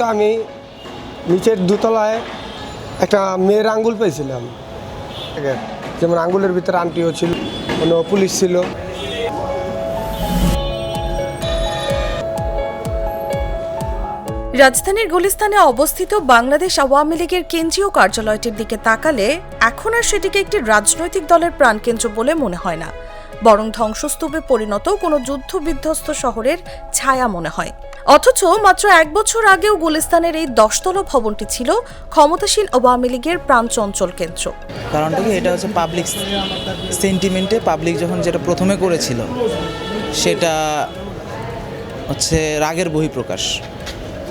তো আমি নিচের দুতলায় একটা মেয়ের আঙ্গুল পেয়েছিলাম। যেমন আঙ্গুলের ভিতরে আন্টিও ছিল কোনো পুলিশ ছিল। রাজধানীর গুলিস্তানে অবস্থিত বাংলাদেশ আওয়ামী লীগের কেন্দ্রীয় কার্যালয়টির দিকে তাকালে এখন আর সেটিকে একটি রাজনৈতিক দলের প্রাণকেন্দ্র বলে মনে হয় না। বরং ধ্বংসস্তূপে পরিণত কোনো যুদ্ধ বিধ্বস্ত শহরের ছায়া মনে হয়। অথচ মাত্র এক বছর আগেও গুলিস্তানের এই দশতলা ভবনটি ছিল ক্ষমতাসীন আওয়ামী লীগের প্রাণচঞ্চল কেন্দ্র। কারণটা কি? এটা হচ্ছে পাবলিক সেন্টিমেন্টে পাবলিক যখন যেটা প্রথমে করেছিল, সেটা হচ্ছে রাগের বহিঃপ্রকাশ।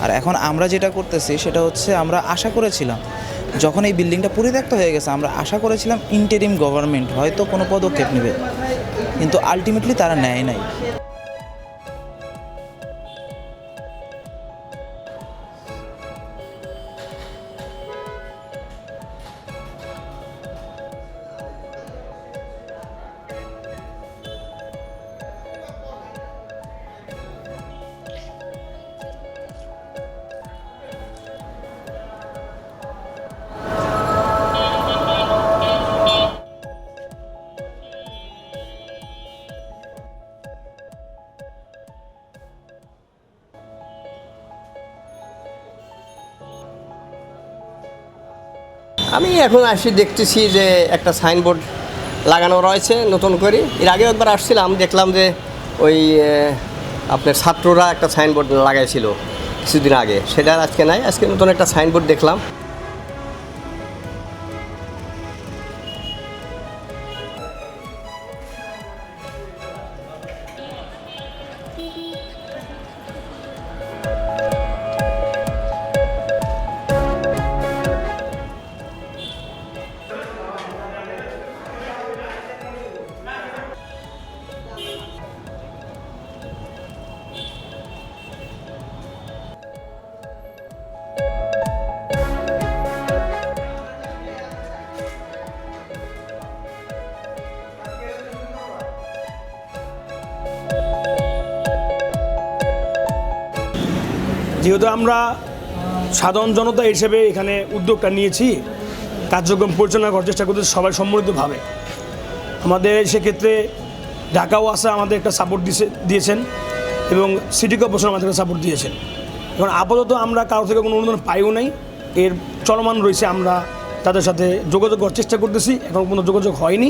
আর এখন আমরা যেটা করতেছি, সেটা হচ্ছে আমরা আশা করেছিলাম, যখন এই বিল্ডিংটা পরিত্যক্ত হয়ে গেছে, আমরা আশা করেছিলাম ইন্টারিম গভর্নমেন্ট হয়তো কোনো পদক্ষেপ নেবে। কিন্তু আলটিমেটলি তারা নেয় নাই। আমি এখন আসি দেখতেছি যে একটা সাইনবোর্ড লাগানো রয়েছে নতুন করে। এর আগেও একবার আসছিলাম, দেখলাম যে ওই আপনার ছাত্ররা একটা সাইনবোর্ড লাগাইছিল কিছুদিন আগে। সেটা আজকে নাই, আজকে নতুন একটা সাইনবোর্ড দেখলাম। যেহেতু আমরা সাধারণ জনতা হিসেবে এখানে উদ্যোগটা নিয়েছি, কার্যক্রম পরিচালনা করার চেষ্টা করতে সবাই সম্মিলিতভাবে। আমাদের সেক্ষেত্রে ঢাকাও আসা আমাদের একটা সাপোর্ট দিছে, দিয়েছেন এবং সিটি কর্পোরেশন আমাদের একটা সাপোর্ট দিয়েছেন। এখন আপাতত আমরা কারও থেকে কোনো অনুদান পাইও নাই, এর চলমান রয়েছে আমরা তাদের সাথে যোগাযোগ করার চেষ্টা করতেছি, এখন কোনো যোগাযোগ হয়নি।